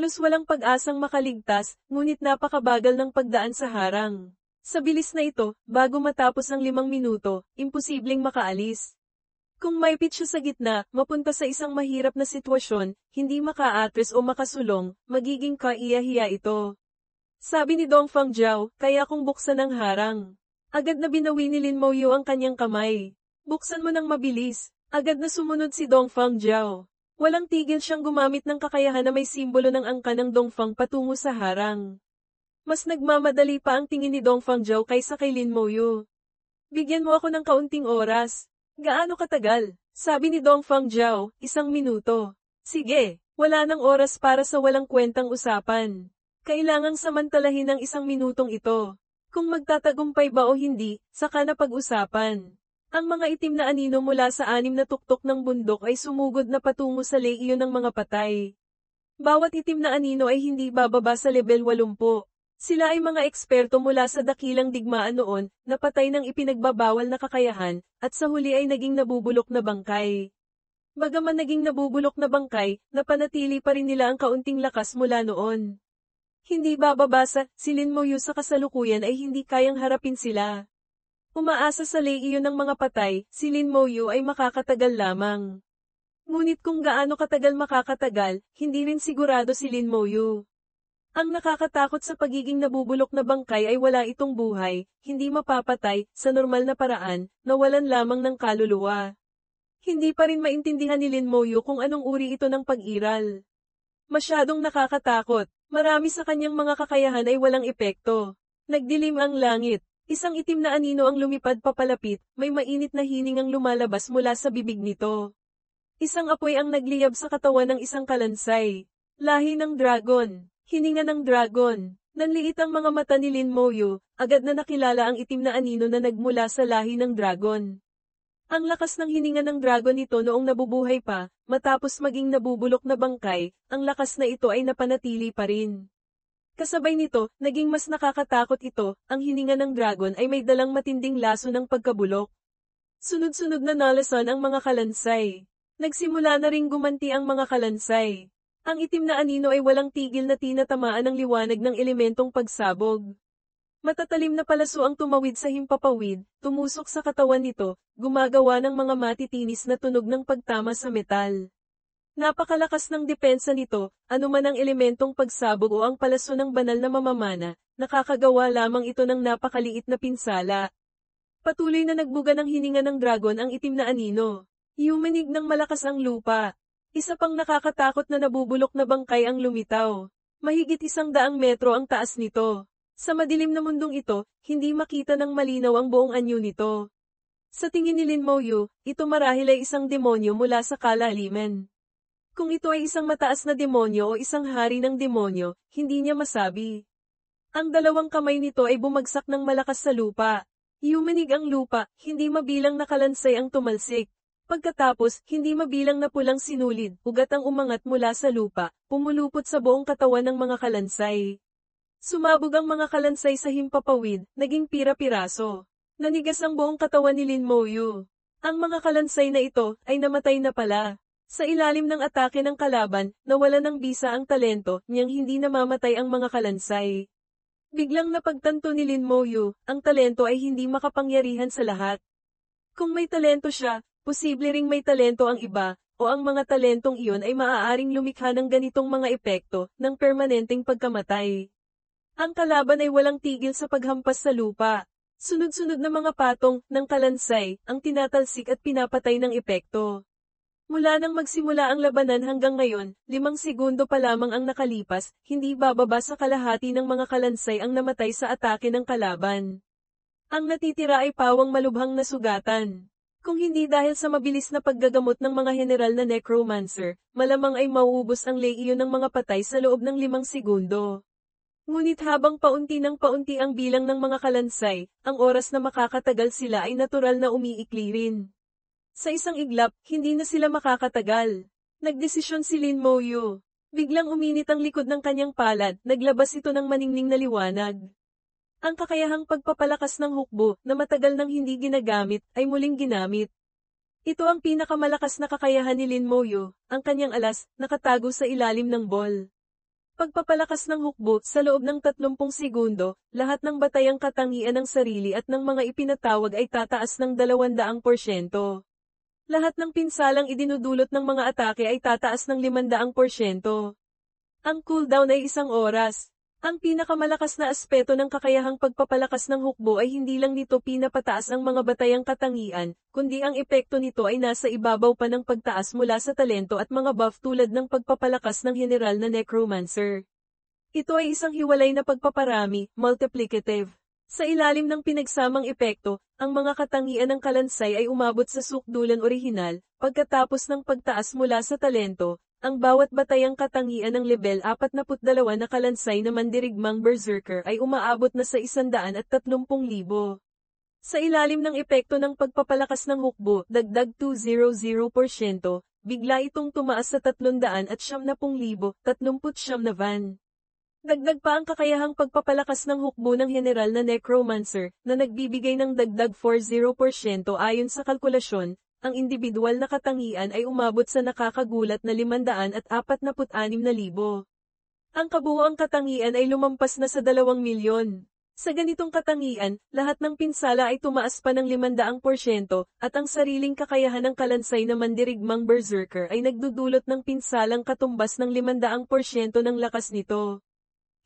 Halos walang pag-asang makaligtas, ngunit napakabagal ng pagdaan sa harang. Sa bilis na ito, bago matapos ang limang minuto, imposibleng makaalis. Kung may siya sa gitna, mapunta sa isang mahirap na sitwasyon, hindi makaatres o makasulong, magiging kaiyahiya ito. Sabi ni Dong Fang Jiao, kaya kung buksan ang harang. Agad na binawi ni Lin Moyo ang kanyang kamay. Buksan mo ng mabilis. Agad na sumunod si Dong Fang Jiao. Walang tigil siyang gumamit ng kakayahan na may simbolo ng angka ng Dongfang patungo sa harang. Mas nagmamadali pa ang tingin ni Dongfang Zhao kaysa kay Lin Moyo. Bigyan mo ako ng kaunting oras. Gaano katagal? Sabi ni Dongfang Zhao, isang minuto. Sige, wala nang oras para sa walang kwentang usapan. Kailangang samantalahin ang isang minutong ito. Kung magtatagumpay ba o hindi, saka na pag-usapan. Ang mga itim na anino mula sa anim na tuktok ng bundok ay sumugod na patungo sa leiyo ng mga patay. Bawat itim na anino ay hindi bababa sa level 80. Sila ay mga eksperto mula sa dakilang digmaan noon, na patay ng ipinagbabawal na kakayahan, at sa huli ay naging nabubulok na bangkay. Bagaman naging nabubulok na bangkay, napanatili pa rin nila ang kaunting lakas mula noon. Hindi bababa sa, silin mo sa kasalukuyan ay hindi kayang harapin sila. Umaasa sa leiyo ng mga patay, si Lin Moyu ay makakatagal lamang. Ngunit kung gaano katagal makakatagal, hindi rin sigurado si Lin Moyu. Ang nakakatakot sa pagiging nabubulok na bangkay ay wala itong buhay, hindi mapapatay, sa normal na paraan, nawalan lamang ng kaluluwa. Hindi pa rin maintindihan ni Lin Moyu kung anong uri ito ng pag-iral. Masyadong nakakatakot, marami sa kanyang mga kakayahan ay walang epekto. Nagdilim ang langit, Isang itim na anino ang lumipad papalapit, may mainit na hining ang lumalabas mula sa bibig nito. Isang apoy ang nagliyab sa katawan ng isang kalansay. Lahi ng dragon. Hininga ng dragon. Nanliit ang mga mata ni Lin Moyo, agad na nakilala ang itim na anino na nagmula sa lahi ng dragon. Ang lakas ng hininga ng dragon nito noong nabubuhay pa, matapos maging nabubulok na bangkay, ang lakas na ito ay napanatili pa rin. Kasabay nito, naging mas nakakatakot ito, ang hininga ng dragon ay may dalang matinding laso ng pagkabulok. Sunod-sunod na nalasan ang mga kalansay. Nagsimula na ring gumanti ang mga kalansay. Ang itim na anino ay walang tigil na tinatamaan ng liwanag ng elementong pagsabog. Matatalim na palaso ang tumawid sa himpapawid, tumusok sa katawan nito, gumagawa ng mga matitinis na tunog ng pagtama sa metal. Napakalakas ng depensa nito, anuman ang elementong pagsabog o ang palaso ng banal na mamamana, nakakagawa lamang ito ng napakaliit na pinsala. Patuloy na nagbuga ng hininga ng dragon ang itim na anino. Yumanig ng malakas ang lupa. Isa pang nakakatakot na nabubulok na bangkay ang lumitaw. Mahigit isang daang metro ang taas nito. Sa madilim na mundong ito, hindi makita ng malinaw ang buong anyo nito. Sa tingin ni Lin Moyo, ito marahil ay isang demonyo mula sa kalaliman. Kung ito ay isang mataas na demonyo o isang hari ng demonyo, hindi niya masabi. Ang dalawang kamay nito ay bumagsak ng malakas sa lupa. Yumanig ang lupa, hindi mabilang nakalansay ang tumalsik. Pagkatapos, hindi mabilang na pulang sinulid, ugat ang umangat mula sa lupa, pumulupot sa buong katawan ng mga kalansay. Sumabog ang mga kalansay sa himpapawid, naging pira-piraso. Nanigas ang buong katawan ni Lin Moyu. Ang mga kalansay na ito, ay namatay na pala. Sa ilalim ng atake ng kalaban, nawala ng bisa ang talento, niyang hindi namamatay ang mga kalansay. Biglang napagtanto ni Lin Moyu, ang talento ay hindi makapangyarihan sa lahat. Kung may talento siya, posible ring may talento ang iba, o ang mga talentong iyon ay maaaring lumikha ng ganitong mga epekto, ng permanenteng pagkamatay. Ang kalaban ay walang tigil sa paghampas sa lupa. Sunod-sunod na mga patong, ng kalansay, ang tinatalsik at pinapatay ng epekto. Mula nang magsimula ang labanan hanggang ngayon, limang segundo pa lamang ang nakalipas, hindi bababa sa kalahati ng mga kalansay ang namatay sa atake ng kalaban. Ang natitira ay pawang malubhang na sugatan. Kung hindi dahil sa mabilis na paggagamot ng mga general na necromancer, malamang ay mauubos ang leiyo ng mga patay sa loob ng limang segundo. Ngunit habang paunti ng paunti ang bilang ng mga kalansay, ang oras na makakatagal sila ay natural na umiikli rin. Sa isang iglap, hindi na sila makakatagal. Nagdesisyon si Lin Moyo. Biglang uminit ang likod ng kanyang palad, naglabas ito ng maningning na liwanag. Ang kakayahang pagpapalakas ng hukbo, na matagal nang hindi ginagamit, ay muling ginamit. Ito ang pinakamalakas na kakayahan ni Lin Moyo, ang kanyang alas, nakatago sa ilalim ng ball. Pagpapalakas ng hukbo sa loob ng 30 segundo, lahat ng batayang katangian ng sarili at ng mga ipinatawag ay tataas ng 200%. Lahat ng pinsalang idinudulot ng mga atake ay tataas ng 500%. Ang cooldown ay isang oras. Ang pinakamalakas na aspeto ng kakayahang pagpapalakas ng hukbo ay hindi lang nito pinapataas ang mga batayang katangian, kundi ang epekto nito ay nasa ibabaw pa ng pagtaas mula sa talento at mga buff tulad ng pagpapalakas ng general na necromancer. Ito ay isang hiwalay na pagpaparami, multiplicative. Sa ilalim ng pinagsamang epekto, ang mga katangian ng kalansay ay umabot sa sukdulan orihinal, pagkatapos ng pagtaas mula sa talento, ang bawat batayang katangian ng level 42 na kalansay na mandirigmang berserker ay umaabot na sa 130,000. Sa ilalim ng epekto ng pagpapalakas ng hukbo, dagdag 200%, bigla itong tumaas sa 300 at 70,000, 39 na van. Dagdag pa ang kakayahang pagpapalakas ng hukbo ng general na necromancer, na nagbibigay ng dagdag 40% ayon sa kalkulasyon, ang individual na katangian ay umabot sa nakakagulat na 546,000. Ang kabuoang katangian ay lumampas na sa 2 milyon. Sa ganitong katangian, lahat ng pinsala ay tumaas pa ng 500% at ang sariling kakayahan ng kalansay na mandirigmang berserker ay nagdudulot ng pinsalang katumbas ng 500% ng lakas nito.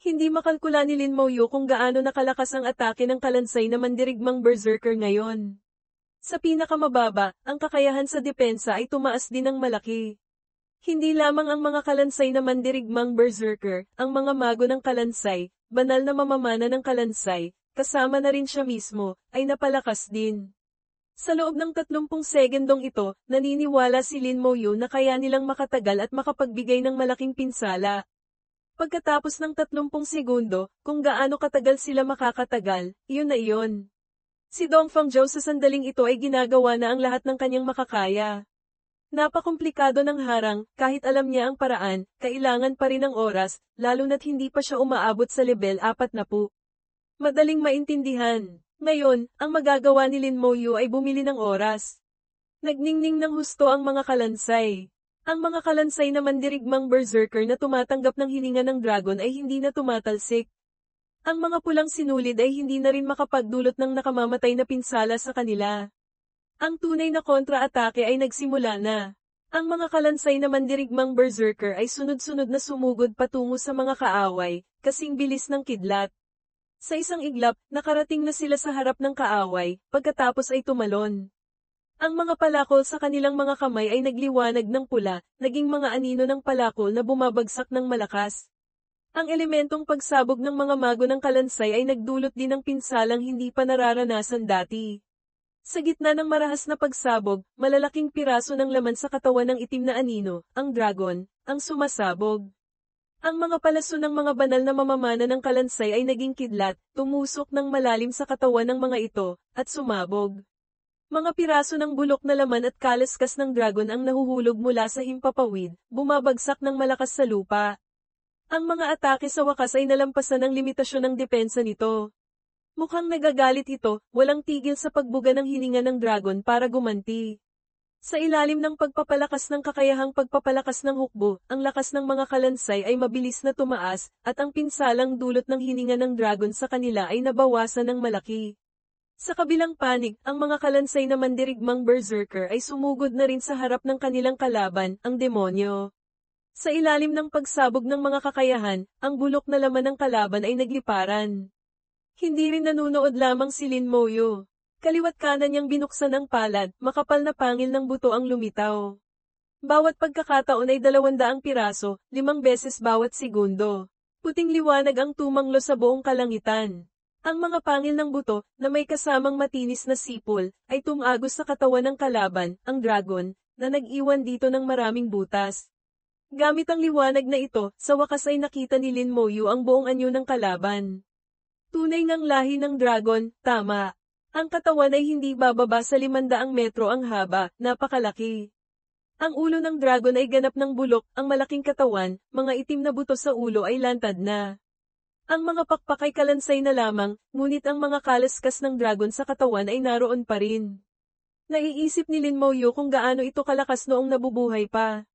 Hindi makalkula ni Lin Mouyo kung gaano nakalakas ang atake ng kalansay na mandirigmang berserker ngayon. Sa pinakamababa, ang kakayahan sa depensa ay tumaas din ng malaki. Hindi lamang ang mga kalansay na mandirigmang berserker, ang mga mago ng kalansay, banal na mamamana ng kalansay, kasama na rin siya mismo, ay napalakas din. Sa loob ng 30 segundong ito, naniniwala si Lin Moyo na kaya nilang makatagal at makapagbigay ng malaking pinsala. Pagkatapos ng 30 segundo, kung gaano katagal sila makakatagal, iyon na iyon. Si Dong Fangzhou sa sandaling ito ay ginagawa na ang lahat ng kanyang makakaya. Napakomplikado ng harang, kahit alam niya ang paraan, kailangan pa rin ng oras, lalo na't hindi pa siya umaabot sa level 4 na po. Madaling maintindihan. Ngayon, ang magagawa ni Lin Moyu ay bumili ng oras. Nagningning ng husto ang mga kalansay. Ang mga kalansay na mandirigmang berserker na tumatanggap ng hininga ng dragon ay hindi na tumatalsik. Ang mga pulang sinulid ay hindi na rin makapagdulot ng nakamamatay na pinsala sa kanila. Ang tunay na kontra-atake ay nagsimula na. Ang mga kalansay na mandirigmang berserker ay sunod-sunod na sumugod patungo sa mga kaaway, kasing bilis ng kidlat. Sa isang iglap, nakarating na sila sa harap ng kaaway, pagkatapos ay tumalon. Ang mga palakol sa kanilang mga kamay ay nagliwanag ng pula, naging mga anino ng palakol na bumabagsak ng malakas. Ang elementong pagsabog ng mga mago ng kalansay ay nagdulot din ng pinsalang hindi pa nararanasan dati. Sa gitna ng marahas na pagsabog, malalaking piraso ng laman sa katawan ng itim na anino, ang dragon, ang sumasabog. Ang mga palaso ng mga banal na mamamana ng kalansay ay naging kidlat, tumusok ng malalim sa katawan ng mga ito, at sumabog. Mga piraso ng bulok na laman at kalaskas ng dragon ang nahuhulog mula sa himpapawid, bumabagsak ng malakas sa lupa. Ang mga atake sa wakas ay nalampasan ng limitasyon ng depensa nito. Mukhang nagagalit ito, walang tigil sa pagbuga ng hininga ng dragon para gumanti. Sa ilalim ng pagpapalakas ng kakayahang pagpapalakas ng hukbo, ang lakas ng mga kalansay ay mabilis na tumaas, at ang pinsalang dulot ng hininga ng dragon sa kanila ay nabawasan ng malaki. Sa kabilang panig, ang mga kalansay na mandirigmang berserker ay sumugod na rin sa harap ng kanilang kalaban, ang demonyo. Sa ilalim ng pagsabog ng mga kakayahan, ang bulok na laman ng kalaban ay nagliparan. Hindi rin nanunood lamang si Lin Moyo. Kaliwat kanan niyang binuksan ang palad, makapal na pangil ng buto ang lumitaw. Bawat pagkakataon ay dalawandaang piraso, limang beses bawat segundo. Puting liwanag ang tumanglo sa buong kalangitan. Ang mga pangil ng buto, na may kasamang matinis na sipol, ay tumagos sa katawan ng kalaban, ang dragon, na nag-iwan dito ng maraming butas. Gamit ang liwanag na ito, sa wakas ay nakita ni Lin Moyu ang buong anyo ng kalaban. Tunay ngang lahi ng dragon, tama. Ang katawan ay hindi bababa sa 500 metro ang haba, napakalaki. Ang ulo ng dragon ay ganap ng bulok, ang malaking katawan, mga itim na buto sa ulo ay lantad na. Ang mga pakpak ay kalansay na lamang, ngunit ang mga kalaskas ng dragon sa katawan ay naroon pa rin. Naiisip ni Lin Moyo kung gaano ito kalakas noong nabubuhay pa.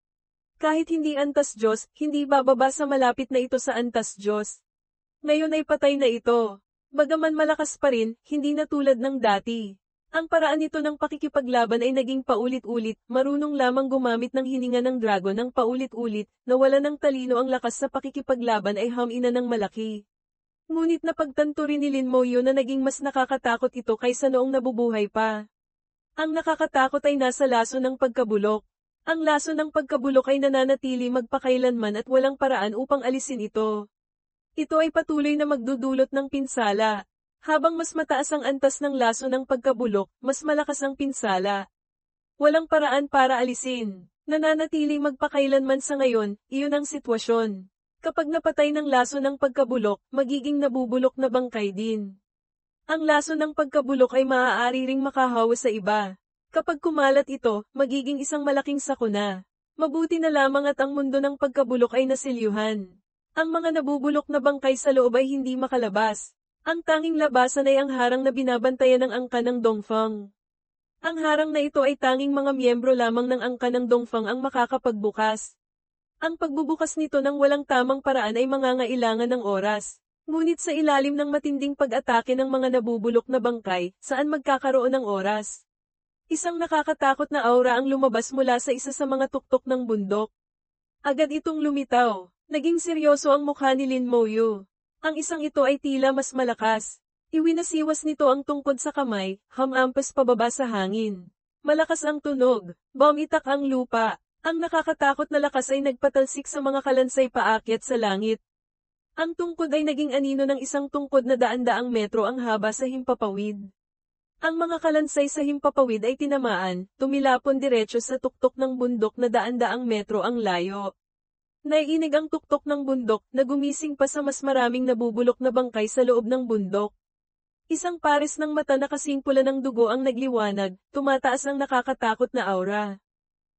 Kahit hindi antas Diyos, hindi bababa sa malapit na ito sa antas Diyos. Ngayon ay patay na ito. Bagaman malakas pa rin, hindi na tulad ng dati. Ang paraan nito ng pakikipaglaban ay naging paulit-ulit, marunong lamang gumamit ng hininga ng dragon ng paulit-ulit, na wala ng talino ang lakas sa pakikipaglaban ay hamina ng malaki. Ngunit napagtanto rin ni Lin Moyo na naging mas nakakatakot ito kaysa noong nabubuhay pa. Ang nakakatakot ay nasa laso ng pagkabulok. Ang laso ng pagkabulok ay nananatili magpakailanman at walang paraan upang alisin ito. Ito ay patuloy na magdudulot ng pinsala. Habang mas mataas ang antas ng laso ng pagkabulok, mas malakas ang pinsala. Walang paraan para alisin. Nananatili magpakailanman sa ngayon, iyon ang sitwasyon. Kapag napatay ng laso ng pagkabulok, magiging nabubulok na bangkay din. Ang laso ng pagkabulok ay maaari ring makahawa sa iba. Kapag kumalat ito, magiging isang malaking sakuna. Mabuti na lamang at ang mundo ng pagkabulok ay nasilyuhan. Ang mga nabubulok na bangkay sa loob ay hindi makalabas. Ang tanging labasan ay ang harang na binabantayan ng angka ng Dongfang. Ang harang na ito ay tanging mga miyembro lamang ng angka ng Dongfang ang makakapagbukas. Ang pagbubukas nito ng walang tamang paraan ay mangangailangan ng oras. Ngunit sa ilalim ng matinding pag-atake ng mga nabubulok na bangkay, saan magkakaroon ng oras? Isang nakakatakot na aura ang lumabas mula sa isa sa mga tuktok ng bundok. Agad itong lumitaw. Naging seryoso ang mukha ni Lin Moyo. Ang isang ito ay tila mas malakas. Iwinasiwas nito ang tungkod sa kamay, hamampas pababa sa hangin. Malakas ang tunog, bumitak ang lupa. Ang nakakatakot na lakas ay nagpatalsik sa mga kalansay paakyat sa langit. Ang tungkod ay naging anino ng isang tungkod na daan-daang metro ang haba sa himpapawid. Ang mga kalansay sa himpapawid ay tinamaan, tumilapon diretso sa tuktok ng bundok na daan-daang metro ang layo. Naiinig ang tuktok ng bundok na gumising pa sa mas maraming nabubulok na bangkay sa loob ng bundok. Isang pares ng mata na kasing pula ng dugo ang nagliwanag, tumataas ang nakakatakot na aura.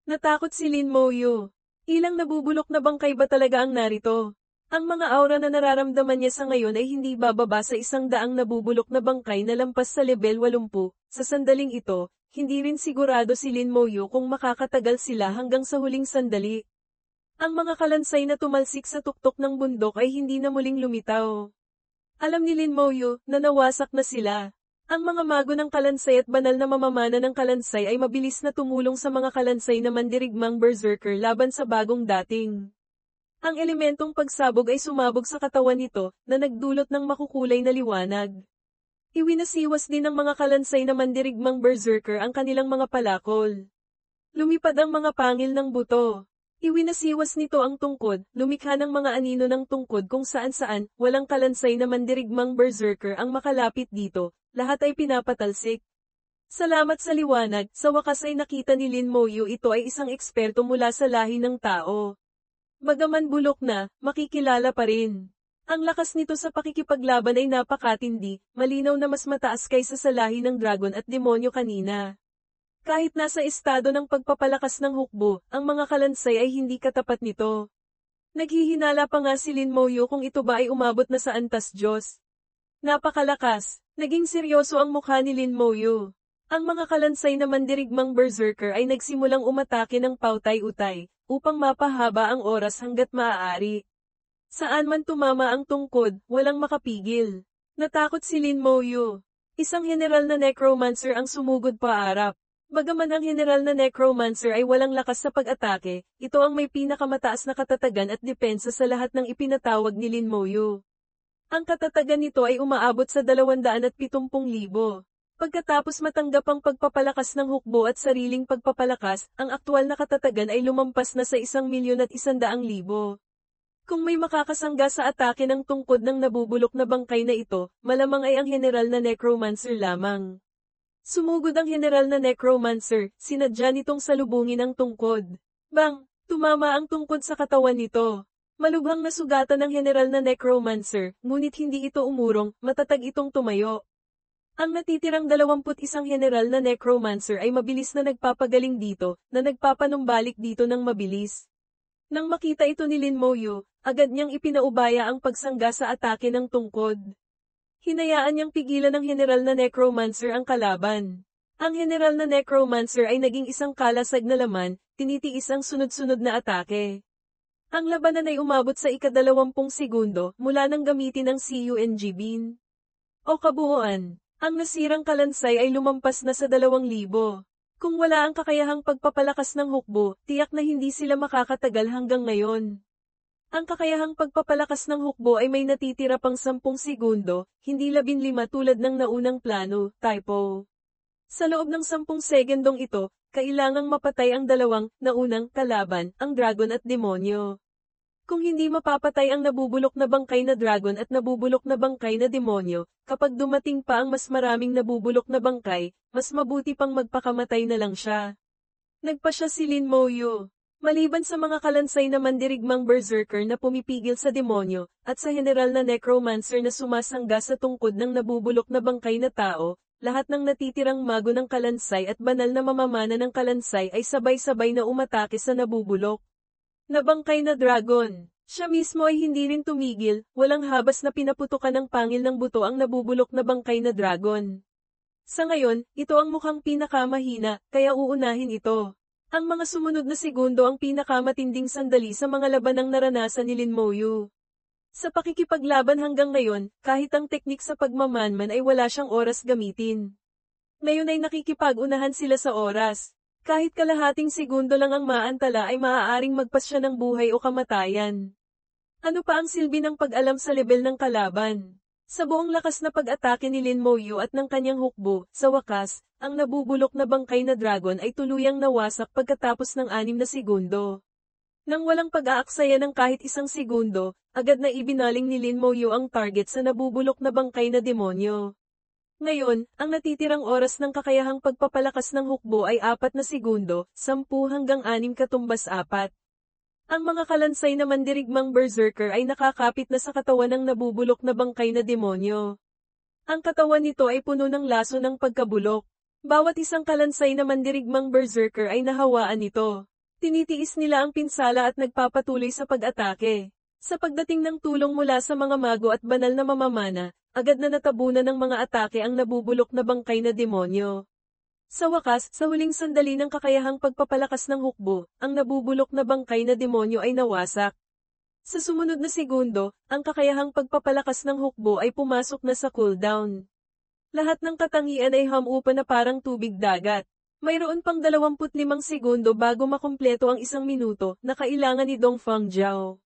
Natakot si Lin Moyo. Ilang nabubulok na bangkay ba talaga ang narito? Ang mga aura na nararamdaman niya sa ngayon ay hindi bababa sa isang daang nabubulok na bangkay na lampas sa level 80. Sa sandaling ito, hindi rin sigurado si Lin Moyo kung makakatagal sila hanggang sa huling sandali. Ang mga kalansay na tumalsik sa tuktok ng bundok ay hindi na muling lumitaw. Alam ni Lin Moyo na nawasak na sila. Ang mga mago ng kalansay at banal na mamamana ng kalansay ay mabilis na tumulong sa mga kalansay na mandirigmang berserker laban sa bagong dating. Ang elementong pagsabog ay sumabog sa katawan nito, na nagdulot ng makukulay na liwanag. Iwinasiwas din ng mga kalansay na mandirigmang berserker ang kanilang mga palakol. Lumipad ang mga pangil ng buto. Iwinasiwas nito ang tungkod, lumikha ng mga anino ng tungkod kung saan-saan, walang kalansay na mandirigmang berserker ang makalapit dito, lahat ay pinapatalsik. Salamat sa liwanag, sa wakas ay nakita ni Lin Moyo ito ay isang eksperto mula sa lahi ng tao. Bagaman bulok na, makikilala pa rin. Ang lakas nito sa pakikipaglaban ay napakatindi, malinaw na mas mataas kaysa sa lahi ng dragon at demonyo kanina. Kahit nasa estado ng pagpapalakas ng hukbo, ang mga kalansay ay hindi katapat nito. Naghihinala pa nga si Lin Moyo kung ito ba ay umabot na sa antas Diyos. Napakalakas, naging seryoso ang mukha ni Lin Moyo. Ang mga kalansay na mandirigmang berserker ay nagsimulang umatake ng pautay-utay, upang mapahaba ang oras hanggat maaari. Saan man tumama ang tungkod, walang makapigil. Natakot si Lin Moyo. Isang general na necromancer ang sumugod paarap. Bagaman ang general na necromancer ay walang lakas sa pag-atake, ito ang may pinakamataas na katatagan at depensa sa lahat ng ipinatawag ni Lin Moyo. Ang katatagan nito ay umaabot sa 270,000. Pagkatapos matanggap ang pagpapalakas ng hukbo at sariling pagpapalakas, ang aktwal na katatagan ay lumampas na sa isang milyon at isandaang libo. Kung may makakasangga sa atake ng tungkod ng nabubulok na bangkay na ito, malamang ay ang general na necromancer lamang. Sumugod ang general na necromancer, sinadya nitong salubungin ang tungkod. Bang! Tumama ang tungkod sa katawan nito. Malubhang nasugatan ng general na necromancer, ngunit hindi ito umurong, matatag itong tumayo. Ang natitirang 21 general na necromancer ay mabilis na nagpapagaling dito, na nagpapanumbalik dito ng mabilis. Nang makita ito ni Lin Moyo, agad niyang ipinaubaya ang pagsangga sa atake ng tungkod. Hinayaan niyang pigilan ng general na necromancer ang kalaban. Ang general na necromancer ay naging isang kalasag na laman, tinitiis ang sunod-sunod na atake. Ang labanan ay umabot sa ikadalawampung segundo mula nang gamitin ang CUNG Bean. O kabuuan, ang nasirang kalansay ay lumampas na sa dalawang libo. Kung wala ang kakayahang pagpapalakas ng hukbo, tiyak na hindi sila makakatagal hanggang ngayon. Ang kakayahang pagpapalakas ng hukbo ay may natitira pang 10 segundo, hindi 15 tulad ng naunang plano, typo. Sa loob ng 10 segundong ito, kailangang mapatay ang dalawang, naunang, kalaban, ang dragon at demonyo. Kung hindi mapapatay ang nabubulok na bangkay na dragon at nabubulok na bangkay na demonyo, kapag dumating pa ang mas maraming nabubulok na bangkay, mas mabuti pang magpakamatay na lang siya. Nagpa siya si Lin Moyo. Maliban sa mga kalansay na mandirigmang berserker na pumipigil sa demonyo, at sa general na necromancer na sumasangga sa tungkod ng nabubulok na bangkay na tao, lahat ng natitirang mago ng kalansay at banal na mamamana ng kalansay ay sabay-sabay na umatake sa nabubulok. Nabangkay na dragon. Siya mismo ay hindi rin tumigil, walang habas na pinaputukan ng pangil ng buto ang nabubulok na bangkay na dragon. Sa ngayon, ito ang mukhang pinakamahina, kaya uunahin ito. Ang mga sumunod na segundo ang pinakamatinding sandali sa mga labanang naranasan ni Lin Moyu. Sa pakikipaglaban hanggang ngayon, kahit ang teknik sa pagmamanman ay wala siyang oras gamitin. Ngayon ay nakikipag-unahan sila sa oras. Kahit kalahating segundo lang ang maantala ay maaaring magpas siya ng buhay o kamatayan. Ano pa ang silbi ng pag-alam sa level ng kalaban? Sa buong lakas na pag-atake ni Lin Moyu at ng kanyang hukbo, sa wakas, ang nabubulok na bangkay na dragon ay tuluyang nawasak pagkatapos ng anim na segundo. Nang walang pag-aaksaya ng kahit isang segundo, agad na ibinaling ni Lin Moyu ang target sa nabubulok na bangkay na demonyo. Ngayon, ang natitirang oras ng kakayahang pagpapalakas ng hukbo ay 4 na segundo, 10 hanggang 6 katumbas 4. Ang mga kalansay na mandirigmang berserker ay nakakapit na sa katawan ng nabubulok na bangkay na demonyo. Ang katawan nito ay puno ng laso ng pagkabulok. Bawat isang kalansay na mandirigmang berserker ay nahawaan nito. Tinitiis nila ang pinsala at nagpapatuloy sa pag-atake. Sa pagdating ng tulong mula sa mga mago at banal na mamamana, agad na natabunan ng mga atake ang nabubulok na bangkay na demonyo. Sa wakas, sa huling sandali ng kakayahang pagpapalakas ng hukbo, ang nabubulok na bangkay na demonyo ay nawasak. Sa sumunod na segundo, ang kakayahang pagpapalakas ng hukbo ay pumasok na sa cooldown. Lahat ng katangian ay hamupa na parang tubig dagat. Mayroon pang 25 segundo bago makumpleto ang isang minuto na kailangan ni Dong Fang Jiao.